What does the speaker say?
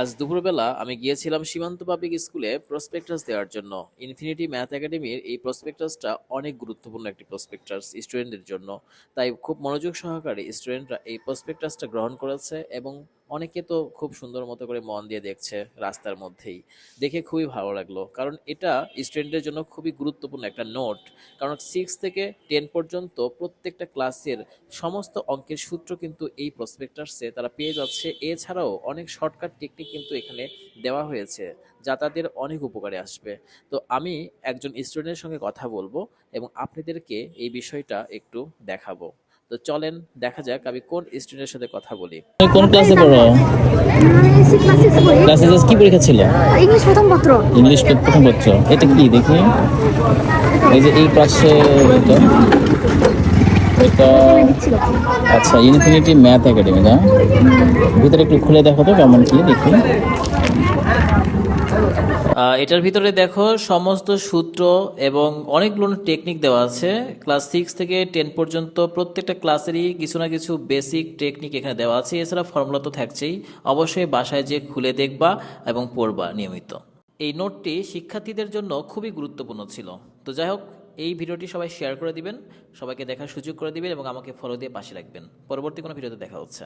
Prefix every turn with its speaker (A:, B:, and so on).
A: আজ দুপুরবেলা আমি গিয়েছিলাম সীমান্ত পাবলিক স্কুলে প্রসপেক্টাস দেওয়ার জন্য। ইনফিনিটি ম্যাথ একাডেমির এই প্রসপেক্টাসটা অনেক গুরুত্বপূর্ণ একটি প্রসপেক্টাস স্টুডেন্টদের জন্য। তাই খুব মনোযোগ সহকারে স্টুডেন্টরা এই প্রসপেক্টাসটা গ্রহণ করেছে এবং অনেকে তো খুব সুন্দর মতো করে মন দিয়ে দেখছে রাস্তার মধ্যেই। দেখে খুবই ভালো লাগল। কারণ এটা স্টুডেন্টদের জন্য খুবই গুরুত্বপূর্ণ একটা নোট কারণ সিক্স থেকে টেন পর্যন্ত প্রত্যেকটা ক্লাসের সমস্ত অঙ্কের সূত্র কিন্তু এই প্রসপেক্টাসে তারা পেয়ে যাচ্ছে। এছাড়াও অনেক শর্টকাট টেকনিক কিন্তু এখানে দেওয়া হয়েছে যা তাদের অনেক উপকারে আসবে। তো আমি একজন স্টুডেন্টের সঙ্গে কথা বলব এবং আপনাদেরকে এই বিষয়টা একটু দেখাবো। তো চলেন দেখা যাক আমি কোন স্টুডেন্টের সাথে কথা বলি।
B: তুমি কোন ক্লাসে পড়ো? ক্লাসে জাস্ট কি পরীক্ষা ছিল?
C: ইংলিশ প্রথম পত্র।
B: ইংলিশ প্রথম পত্র। এটা কি দেখি। এই যে এই পাশে এটা। এটা আচ্ছা ইনফিনিটি ম্যাথ একাডেমি না? ভিতরে একটু খুলে দেখো তো কেমন কি দেখি।
A: এটার ভিতরে দেখো সমস্ত সূত্র এবং অনেকগুলো টেকনিক দেওয়া আছে। ক্লাস সিক্স থেকে টেন পর্যন্ত প্রত্যেকটা ক্লাসেরই কিছু না কিছু বেসিক টেকনিক এখানে দেওয়া আছে। এছাড়া ফর্মুলা তো থাকছেই। অবশ্যই বাসায় যে খুলে দেখবা এবং পড়বা নিয়মিত। এই নোটটি শিক্ষার্থীদের জন্য খুবই গুরুত্বপূর্ণ ছিল। তো যাই হোক, এই ভিডিওটি সবাই শেয়ার করে দিবেন, সবাইকে দেখার সুযোগ করে দিবেন এবং আমাকে ফলো দিয়ে পাশে রাখবেন। পরবর্তী কোনো ভিডিওতে দেখা হচ্ছে।